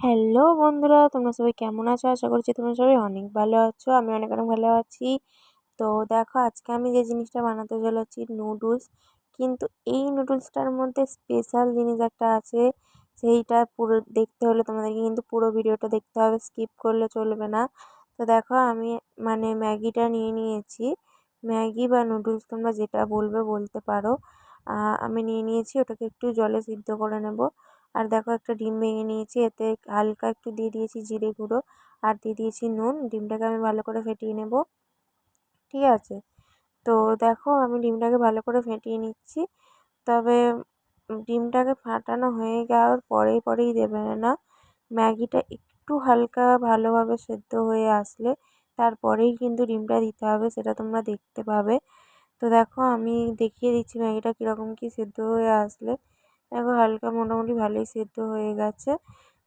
Hello বন্ধুরা, তোমরা সবাই কেমন আছো? আশা করছি তোমরা সবাই অনেক ভালো আছো, আমি অনেক অনেক ভালো আছি। তো দেখো, আজকে আমি যে জিনিসটা বানাতে চলেছি নুডলস কিন্তু এই নুডলসটার মধ্যে স্পেশাল জিনিস একটা আছে, সেইটা পুরো দেখতে হলে তোমাদেরকে কিন্তু পুরো ভিডিওটা দেখতে হবে স্কিপ করলে চলবে না। তো দেখো, আমি মানে ম্যাগিটা নিয়ে নিয়েছি, ম্যাগি বা নুডলস তোমরা যেটা বলবে বলতে পারো। আমি নিয়ে নিয়েছি, ওটাকে একটু জলে সিদ্ধ করে নেব। আর দেখো একটা ডিম ভেঙে নিয়েছি, এতে হালকা একটু দিয়ে দিয়েছি জিরে গুঁড়ো আর দিয়ে দিয়েছি নুন। ডিমটাকে আমি ভালো করে ফেটিয়ে নেব, ঠিক আছে? তো দেখো আমি ডিমটাকে ভালো করে ফেটিয়ে নিচ্ছি, তবে ডিমটাকে ফাটানো হয়ে যাওয়ার পরেই পরেই দেবে না। ম্যাগিটা একটু হালকা ভালোভাবে সেদ্ধ হয়ে আসলে তারপরেই কিন্তু ডিমটা দিতে হবে, সেটা তোমরা দেখতে পাবে। তো দেখো আমি দেখিয়ে দিচ্ছি ম্যাগিটা কীরকম কী সেদ্ধ হয়ে আসলে। দেখো হালকা মোটামুটি ভালোই সেদ্ধ হয়ে গেছে।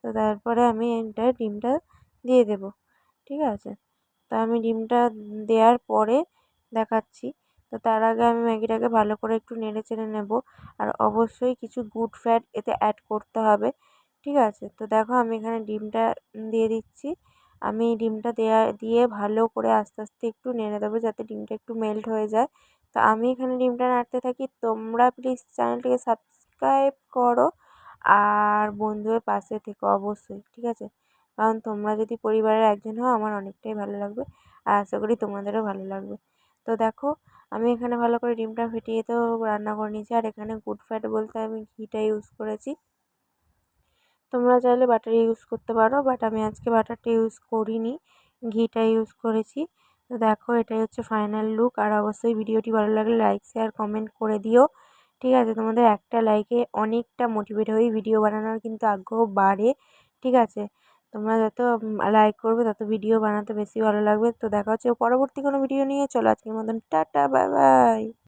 তো তারপরে আমি এটা ডিমটা দিয়ে দেবো, ঠিক আছে? তো আমি ডিমটা দেওয়ার পরে দেখাচ্ছি। তো তার আগে আমি ম্যাগিটাকে ভালো করে একটু নেড়ে চেড়ে নেব। আর অবশ্যই কিছু গুড ফ্যাট এতে অ্যাড করতে হবে, ঠিক আছে? তো দেখো আমি এখানে ডিমটা দিয়ে দিচ্ছি। আমি ডিমটা দেওয়া দিয়ে ভালো করে আস্তে আস্তে একটু নেড়ে দেবো যাতে ডিমটা একটু মেল্ট হয়ে যায়। তো আমি এখানে ডিমটা নাড়তে থাকি। তোমরা প্লিজ চ্যানেলটিকে সাবস্ক্রাইব করো আর বন্ধুদের পাশে থেকো অবশ্যই, ঠিক আছে? কারণ তোমরা যদি পরিবারের একজন হও, আমার অনেকটাই ভালো লাগবে আর আশা করি তোমাদেরও ভালো লাগবে। তো দেখো, আমি এখানে ভালো করে ডিমটা ফেটিয়ে তো রান্না করে নিয়েছি আর এখানে গুড ফ্যাট বলতে আমি ঘিটা ইউজ করেছি। তোমরা চাইলে বাটার ইউজ করতে পারো বাট আমি আজকে বাটারটা ইউজ করিনি, ঘিটা ইউজ করেছি। তো দেখো, এটাই হচ্ছে ফাইনাল লুক আর অবশ্যই ভিডিওটি ভালো লাগলে লাইক শেয়ার কমেন্ট করে দিও। ঠিক আছে? তোমাদের একটা লাইকে অনেকটা মোটিভেট হয়ে ভিডিও বানানোর কিন্তু আগ্রহ বাড়ে, ঠিক আছে? তোমরা যত লাইক করবে তত ভিডিও বানাতে বেশি ভালো লাগবে। তো দেখা হচ্ছে পরবর্তী কোনো ভিডিও নিয়ে। চলো আজকের মতন, টাটা বাই বাই